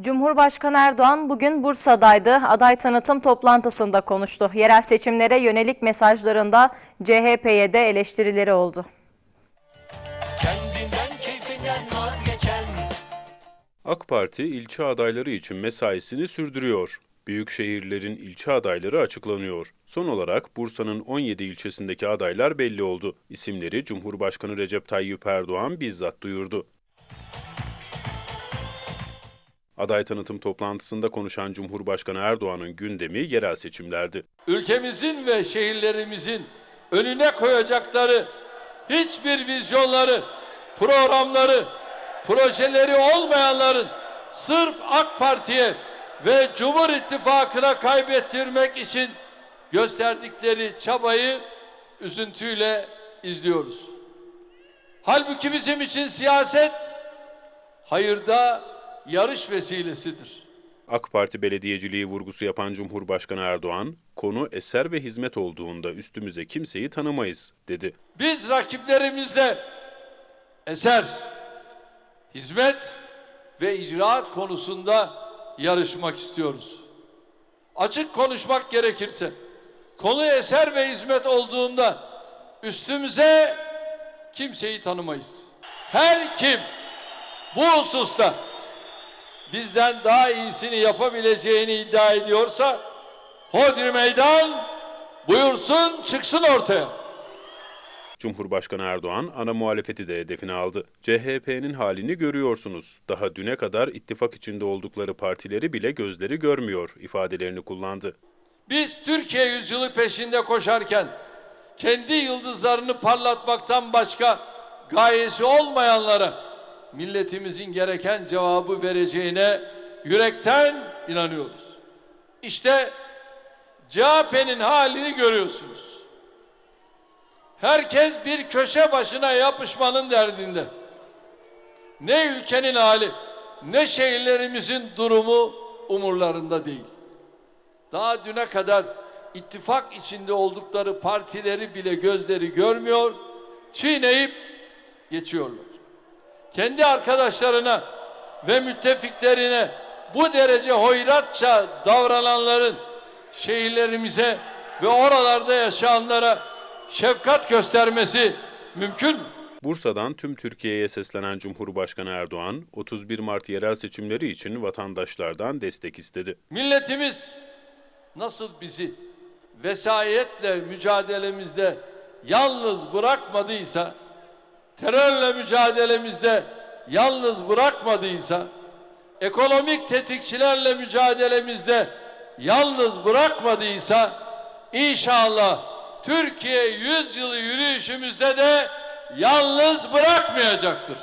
Cumhurbaşkanı Erdoğan bugün Bursa'daydı. Aday tanıtım toplantısında konuştu. Yerel seçimlere yönelik mesajlarında CHP'ye de eleştirileri oldu. Kendinden keyfinden vazgeçen AK Parti ilçe adayları için mesaisini sürdürüyor. Büyük şehirlerin ilçe adayları açıklanıyor. Son olarak Bursa'nın 17 ilçesindeki adaylar belli oldu. İsimleri Cumhurbaşkanı Recep Tayyip Erdoğan bizzat duyurdu. Aday tanıtım toplantısında konuşan Cumhurbaşkanı Erdoğan'ın gündemi yerel seçimlerdi. ülkemizin ve şehirlerimizin önüne koyacakları hiçbir vizyonları, programları, projeleri olmayanların sırf AK Parti'ye ve Cumhur İttifakı'na kaybettirmek için gösterdikleri çabayı üzüntüyle izliyoruz. Halbuki bizim için siyaset hayırda yarış vesilesidir. AK Parti belediyeciliği vurgusu yapan Cumhurbaşkanı Erdoğan, konu eser ve hizmet olduğunda üstümüze kimseyi tanımayız, dedi. Biz rakiplerimizle eser, hizmet ve icraat konusunda yarışmak istiyoruz. Açık konuşmak gerekirse, konu eser ve hizmet olduğunda üstümüze kimseyi tanımayız. Her kim bu hususta bizden daha iyisini yapabileceğini iddia ediyorsa hodri meydan buyursun çıksın ortaya. Cumhurbaşkanı Erdoğan ana muhalefeti de hedefine aldı. CHP'nin halini görüyorsunuz. Daha düne kadar ittifak içinde oldukları partileri bile gözleri görmüyor ifadelerini kullandı. Biz Türkiye yüzyılı peşinde koşarken kendi yıldızlarını parlatmaktan başka gayesi olmayanlara milletimizin gereken cevabı vereceğine yürekten inanıyoruz. İşte CHP'nin halini görüyorsunuz. Herkes bir köşe başına yapışmanın derdinde. Ne ülkenin hali, ne şehirlerimizin durumu umurlarında değil. Daha düne kadar ittifak içinde oldukları partileri bile gözleri görmüyor, çiğneyip geçiyorlar. Kendi arkadaşlarına ve müttefiklerine bu derece hoyratça davrananların şehirlerimize ve oralarda yaşayanlara şefkat göstermesi mümkün mü? Bursa'dan tüm Türkiye'ye seslenen Cumhurbaşkanı Erdoğan, 31 Mart yerel seçimleri için vatandaşlardan destek istedi. Milletimiz nasıl bizi vesayetle mücadelemizde yalnız bırakmadıysa, terörle mücadelemizde yalnız bırakmadıysa, ekonomik tetikçilerle mücadelemizde yalnız bırakmadıysa, inşallah Türkiye yüzyılı yürüyüşümüzde de yalnız bırakmayacaktır.